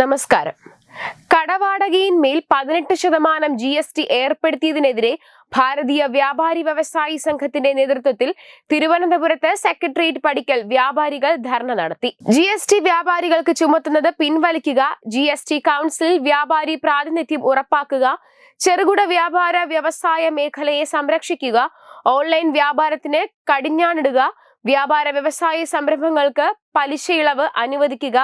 നമസ്കാരം. കടവാടകയിന്മേൽ പതിനെട്ട് ശതമാനം ജി എസ് ടി ഏർപ്പെടുത്തിയതിനെതിരെ ഭാരതീയ വ്യാപാരി വ്യവസായി സംഘത്തിന്റെ നേതൃത്വത്തിൽ തിരുവനന്തപുരത്ത് സെക്രട്ടേറിയറ്റ് പഠിക്കൽ വ്യാപാരികൾ ധർണ നടത്തി. ജി എസ് ടി വ്യാപാരികൾക്ക് ചുമത്തുന്നത് പിൻവലിക്കുക ജി എസ് ടി കൗൺസിൽ വ്യാപാരി പ്രാതിനിധ്യം ഉറപ്പാക്കുക ചെറുകിട വ്യാപാര വ്യവസായ മേഖലയെ സംരക്ഷിക്കുക ഓൺലൈൻ വ്യാപാരത്തിന് കടിഞ്ഞാണിടുക വ്യാപാര വ്യവസായ സംരംഭങ്ങൾക്ക് പലിശ ഇളവ് അനുവദിക്കുക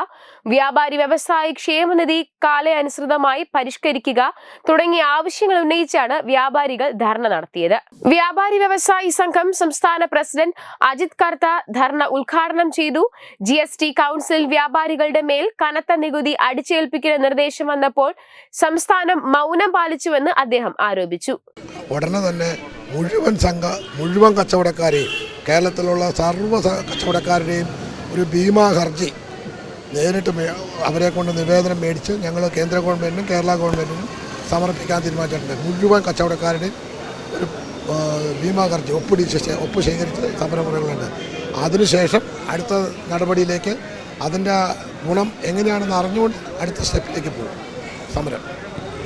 വ്യാപാരി വ്യവസായി ക്ഷേമനിധി കാലാനുസൃതമായി പരിഷ്കരിക്കുക തുടങ്ങിയ ആവശ്യങ്ങൾ ഉന്നയിച്ചാണ് വ്യാപാരികൾ ധർണ നടത്തിയത്. വ്യാപാരി വ്യവസായി സംഘം സംസ്ഥാന പ്രസിഡന്റ് അജിത് കർത്ത ധർണ ഉദ്ഘാടനം ചെയ്തു. ജി എസ് ടി കൗൺസിൽ വ്യാപാരികളുടെ മേൽ കനത്ത നികുതി അടിച്ചേൽപ്പിക്കുന്ന നിർദ്ദേശം വന്നപ്പോൾ സംസ്ഥാനം മൗനം പാലിച്ചുവെന്ന് അദ്ദേഹം ആരോപിച്ചു. ഉടനെ തന്നെ മുഴുവൻ സംഘ മുഴുവൻ കച്ചവടക്കാരെയും കേരളത്തിലുള്ള സർവ കച്ചവടക്കാരുടെയും ഒരു ഭീമാ ഹർജി നേരിട്ട് അവരെ കൊണ്ട് നിവേദനം മേടിച്ച് ഞങ്ങൾ കേന്ദ്ര ഗവൺമെന്റിനും കേരള ഗവൺമെന്റിനും സമർപ്പിക്കാൻ തീരുമാനിച്ചിട്ടുണ്ട്. മുഴുവൻ കച്ചവടക്കാരുടെയും ഒരു ഭീമാ ഹർജി ഒപ്പിടിച്ച് ഒപ്പ് ശേഖരിച്ച് സമരമുറകളുണ്ട്. അതിനുശേഷം അടുത്ത നടപടിയിലേക്ക് അതിന്റെ ഗുണം എങ്ങനെയാണെന്ന് അറിഞ്ഞുകൊണ്ട് അടുത്ത സ്റ്റെപ്പിലേക്ക് പോകും സമരം.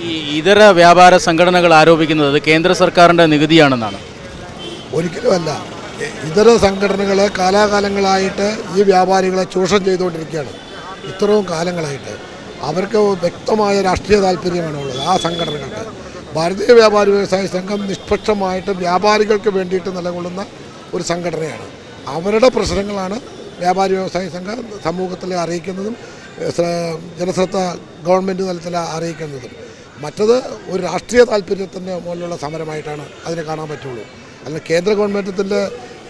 ഈ ഇതര വ്യാപാര സംഘടനകൾ ആരോപിക്കുന്നത് കേന്ദ്ര സർക്കാരിന്റെ നികുതിയാണെന്നാണ്. ഒരിക്കലുമല്ല. ഇതര സംഘടനകൾ കാലാകാലങ്ങളായിട്ട് ഈ വ്യാപാരികളെ ചൂഷണം ചെയ്തുകൊണ്ടിരിക്കുകയാണ്. ഇത്രയും കാലങ്ങളായിട്ട്. അവർക്ക് വ്യക്തമായ രാഷ്ട്രീയ താല്പര്യമാണ് ഉള്ളത് ആ സംഘടനകൾക്ക്. ഭാരതീയ വ്യാപാരി വ്യവസായ സംഘം നിഷ്പക്ഷമായിട്ട് വ്യാപാരികൾക്ക് വേണ്ടിയിട്ട് നിലകൊള്ളുന്ന ഒരു സംഘടനയാണ്. അവരുടെ പ്രശ്നങ്ങളാണ് വ്യാപാരി വ്യവസായ സംഘം സമൂഹത്തിൽ അറിയിക്കുന്നതും ജനശ്രദ്ധ ഗവൺമെന്റ് തലത്തിൽ അറിയിക്കുന്നതും. മറ്റത് ഒരു രാഷ്ട്രീയ താല്പര്യത്തിന്റെ മുകളിലുള്ള സമരമായിട്ടാണ് അതിനെ കാണാൻ പറ്റുള്ളൂ. അല്ല കേന്ദ്ര ഗവൺമെന്റിന്റെ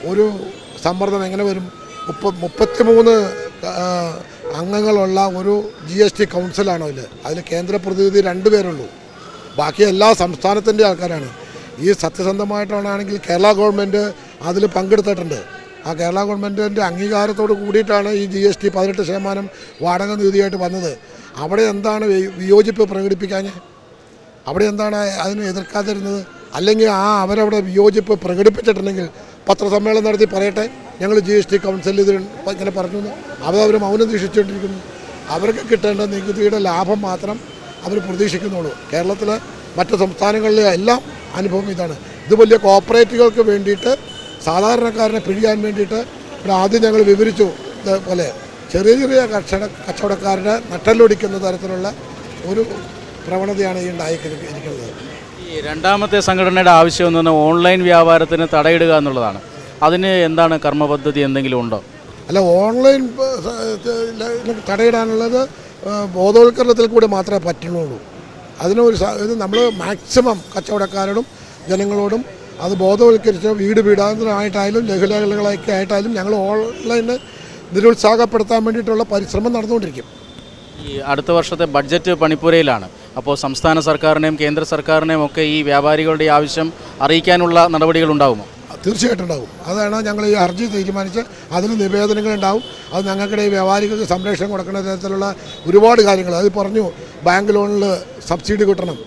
ഒരു സമ്മർദ്ദം എങ്ങനെ വരും? മുപ്പ മുപ്പത്തിമൂന്ന് അംഗങ്ങളുള്ള ഒരു ജി എസ് ടി കൗൺസിലാണ് അതിൽ അതിൽ കേന്ദ്ര പ്രതിനിധി രണ്ട് പേരുള്ളൂ. ബാക്കി എല്ലാ സംസ്ഥാനത്തിന്റെ ആൾക്കാരാണ്. ഈ സത്യസന്ധമായിട്ടാണെങ്കിൽ കേരള ഗവൺമെന്റ് അതിൽ പങ്കെടുത്തിട്ടുണ്ട്. ആ കേരള ഗവൺമെന്റിന്റെ അംഗീകാരത്തോട് കൂടിയിട്ടാണ് ഈ ജി എസ് ടി പതിനെട്ട് ശതമാനം വാടക നികുതിയായിട്ട് വന്നത്. അവിടെ എന്താണ് വിയോജിപ്പ് പ്രകടിപ്പിക്കാൻ? അവിടെ എന്താണ് അതിനെ എതിർക്കാതിരുന്നത്? അല്ലെങ്കിൽ ആ അവരവിടെ വിയോജിപ്പ് പ്രകടിപ്പിച്ചിട്ടുണ്ടെങ്കിൽ പത്രസമ്മേളനം നടത്തി പറയട്ടെ. ഞങ്ങൾ ജി എസ് ടി കൗൺസിലിൽ ഇത് ഇങ്ങനെ പറഞ്ഞു. അവർ അവർ മൗനം ദീക്ഷിച്ചുകൊണ്ടിരിക്കുന്നു അവർക്ക് കിട്ടേണ്ട നികുതിയുടെ ലാഭം മാത്രം അവർ പ്രതീക്ഷിക്കുന്നുള്ളൂ. കേരളത്തിലെ മറ്റ് സംസ്ഥാനങ്ങളിലെ എല്ലാം അനുഭവം ഇതാണ്. ഇത് വലിയ കോപ്പറേറ്റുകൾക്ക് വേണ്ടിയിട്ട് സാധാരണക്കാരനെ പിഴിയാൻ വേണ്ടിയിട്ട് ഇവിടെ ആദ്യം ഞങ്ങൾ വിവരിച്ചു. ഇതേപോലെ ചെറിയ ചെറിയ കർഷക കച്ചവടക്കാരുടെ നട്ടലൊടിക്കുന്ന തരത്തിലുള്ള ഒരു പ്രവണതയാണ് ഈ ഉണ്ടായിരിക്കുന്നത് ഈ രണ്ടാമത്തെ സംഘടനയുടെ ആവശ്യം എന്ന് പറഞ്ഞാൽ ഓൺലൈൻ വ്യാപാരത്തിന് തടയിടുക എന്നുള്ളതാണ്. അതിന് എന്താണ് കർമ്മപദ്ധതി എന്തെങ്കിലും ഉണ്ടോ? അല്ല ഓൺലൈൻ തടയിടാനുള്ളത് ബോധവൽക്കരണത്തിൽ കൂടി മാത്രമേ പറ്റുള്ളൂ അതിനൊരു നമ്മൾ മാക്സിമം കച്ചവടക്കാരോടും ജനങ്ങളോടും അത് ബോധവൽക്കരിച്ച് വീട് വീടാന്തരമായിട്ടായാലും ലഘുലേഖലകളൊക്കെ ആയിട്ടായാലും ഞങ്ങൾ ഓൺലൈനെ നിരുത്സാഹപ്പെടുത്താൻ വേണ്ടിയിട്ടുള്ള പരിശ്രമം നടന്നുകൊണ്ടിരിക്കും. ഈ അടുത്ത വർഷത്തെ ബഡ്ജറ്റ് പണിപ്പുരയിലാണ്. അപ്പോൾ സംസ്ഥാന സർക്കാരിനെയും കേന്ദ്ര സർക്കാരിനെയും ഒക്കെ ഈ വ്യാപാരികളുടെ ആവശ്യം അറിയിക്കാനുള്ള നടപടികൾ ഉണ്ടാകുമോ തീർച്ചയായിട്ടും ഉണ്ടാവും. അതാണ് ഞങ്ങൾ ഈ ഹർജി തീരുമാനിച്ച് അതിന് നിവേദനങ്ങൾ ഉണ്ടാവും. അത് ഞങ്ങൾക്കിടെ ഈ വ്യാപാരികൾക്ക് സംരക്ഷണം കൊടുക്കുന്ന തരത്തിലുള്ള ഒരുപാട് കാര്യങ്ങൾ. അത് പറഞ്ഞു ബാങ്ക് ലോണിൽ സബ്സിഡി കിട്ടണം.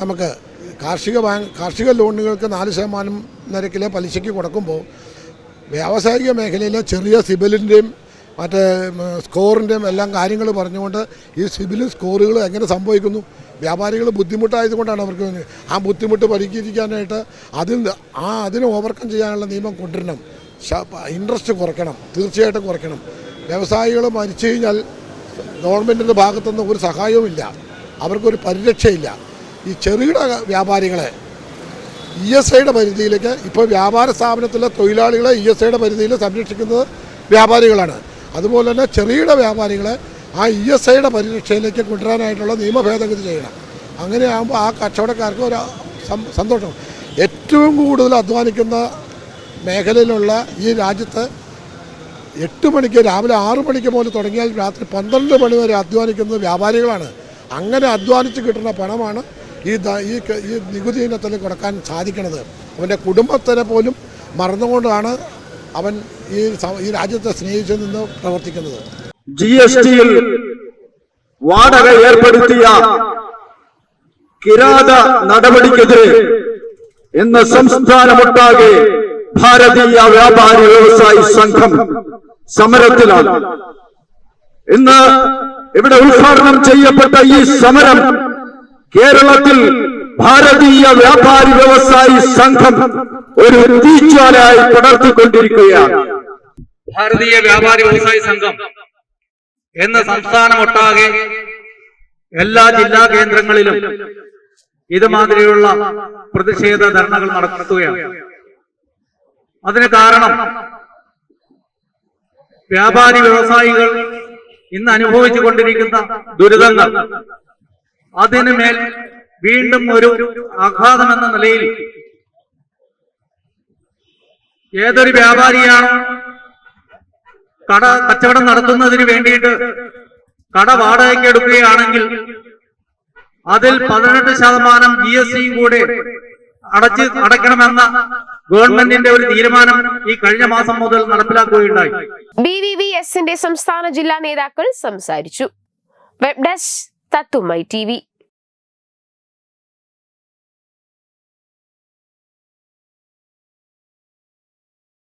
നമുക്ക് കാർഷിക ബാങ്ക് കാർഷിക ലോണുകൾക്ക് നാല് ശതമാനം നിരക്കിലെ പലിശയ്ക്ക് കൊടുക്കുമ്പോൾ വ്യാവസായിക മേഖലയിലെ ചെറിയ സിബിലിന്റെയും മറ്റേ സ്കോറിന്റെയും എല്ലാം കാര്യങ്ങൾ പറഞ്ഞുകൊണ്ട് ഈ സിബിലും സ്കോറുകളും എങ്ങനെ സംഭവിക്കുന്നു? വ്യാപാരികൾ ബുദ്ധിമുട്ടായതുകൊണ്ടാണ് അവർക്ക് ആ ബുദ്ധിമുട്ട് പരിഹരിക്കാനായിട്ട് അതിൽ ആ അതിനെ ഓവർകം ചെയ്യാനുള്ള നിയമം കൊണ്ടുവരണം. ഇൻട്രസ്റ്റ് കുറയ്ക്കണം. തീർച്ചയായിട്ടും കുറയ്ക്കണം. വ്യവസായികൾ മരിച്ചു കഴിഞ്ഞാൽ ഗവൺമെന്റിന്റെ ഭാഗത്തുനിന്ന് ഒരു സഹായവുമില്ല. അവർക്കൊരു പരിരക്ഷയില്ല. ഈ ചെറുകിട വ്യാപാരികളെ ഇ എസ് ഐയുടെ പരിധിയിലേക്ക് ഇപ്പോൾ വ്യാപാര സ്ഥാപനത്തിലെ തൊഴിലാളികളെ ഇ എസ് ഐയുടെ പരിധിയിൽ സംരക്ഷിക്കുന്നത് വ്യാപാരികളാണ്. അതുപോലെ തന്നെ ചെറുകിട വ്യാപാരികളെ ആ ഇ എസ് ഐയുടെ പരിരക്ഷയിലേക്ക് കൊണ്ടുവരാനായിട്ടുള്ള നിയമ ഭേദഗതി ചെയ്യണം അങ്ങനെയാകുമ്പോൾ ആ കച്ചവടക്കാർക്ക് ഒരു സന്തോഷം. ഏറ്റവും കൂടുതൽ അധ്വാനിക്കുന്ന മേഖലയിലുള്ള ഈ രാജ്യത്ത് എട്ട് മണിക്ക് രാവിലെ ആറ് മണിക്ക് മുതൽ തുടങ്ങിയാൽ രാത്രി പന്ത്രണ്ട് മണി വരെ അധ്വാനിക്കുന്നത് വ്യാപാരികളാണ്. അങ്ങനെ അധ്വാനിച്ച് കിട്ടുന്ന പണമാണ് ഈ ഈ ഈ നികുതി ഇനത്തിൽ കൊടുക്കാൻ സാധിക്കുന്നത്. അവന്റെ കുടുംബത്തിനെ പോലും മറന്നുകൊണ്ടാണ് അവൻ ഈ ഈ രാജ്യത്തെ സ്നേഹിച്ചു നിന്ന് പ്രവർത്തിക്കുന്നത്. ജി എസ് ടിയിൽ വാടക ഏർപ്പെടുത്തിയ കിരാത നടപടിക്കെതിരെ ഇന്ന് സംസ്ഥാനമൊട്ടാകെ ഭാരതീയ വ്യാപാരി വ്യവസായി സംഘം സമരത്തിലാണ്. ഇന്ന് ഇവിടെ ഉദ്ഘാടനം ചെയ്യപ്പെട്ട ഈ സമരം കേരളത്തിൽ ഭാരതീയ വ്യാപാരി വ്യവസായി സംഘം ഒരു തീച്ചാലയായി പടർത്തിക്കൊണ്ടിരിക്കുകയാണ് ഭാരതീയ വ്യാപാരി വ്യവസായി സംഘം എന്ന സംസ്ഥാനമൊട്ടാകെ എല്ലാ ജില്ലാ കേന്ദ്രങ്ങളിലും ഇതുമാതിരിയുള്ള പ്രതിഷേധ ധർണകൾ നടത്തുകയാണ് അതിന് കാരണം വ്യാപാരി വ്യവസായികൾ ഇന്ന് അനുഭവിച്ചു കൊണ്ടിരിക്കുന്ന ദുരിതങ്ങൾ. അതിന് മേൽ വീണ്ടും ഒരു ആഘാതം എന്ന നിലയിൽ ഏതൊരു വ്യാപാരിയാണ് കട കച്ചവടം നടത്തുന്നതിന് വേണ്ടിയിട്ട് കട വാടകയ്ക്ക് എടുക്കുകയാണെങ്കിൽ അതിൽ പതിനെട്ട് ശതമാനം ജി എസ് ടി കൂടെ അടച്ച് അടയ്ക്കണമെന്ന ഗവൺമെന്റിന്റെ ഒരു തീരുമാനം ഈ കഴിഞ്ഞ മാസം മുതൽ നടപ്പിലാക്കുകയുണ്ടായി. ബി വി വി എസിന്റെ സംസ്ഥാന ജില്ലാ നേതാക്കൾ സംസാരിച്ചു. വെബ് ഡെസ്ക് തത്തുമൈ ടി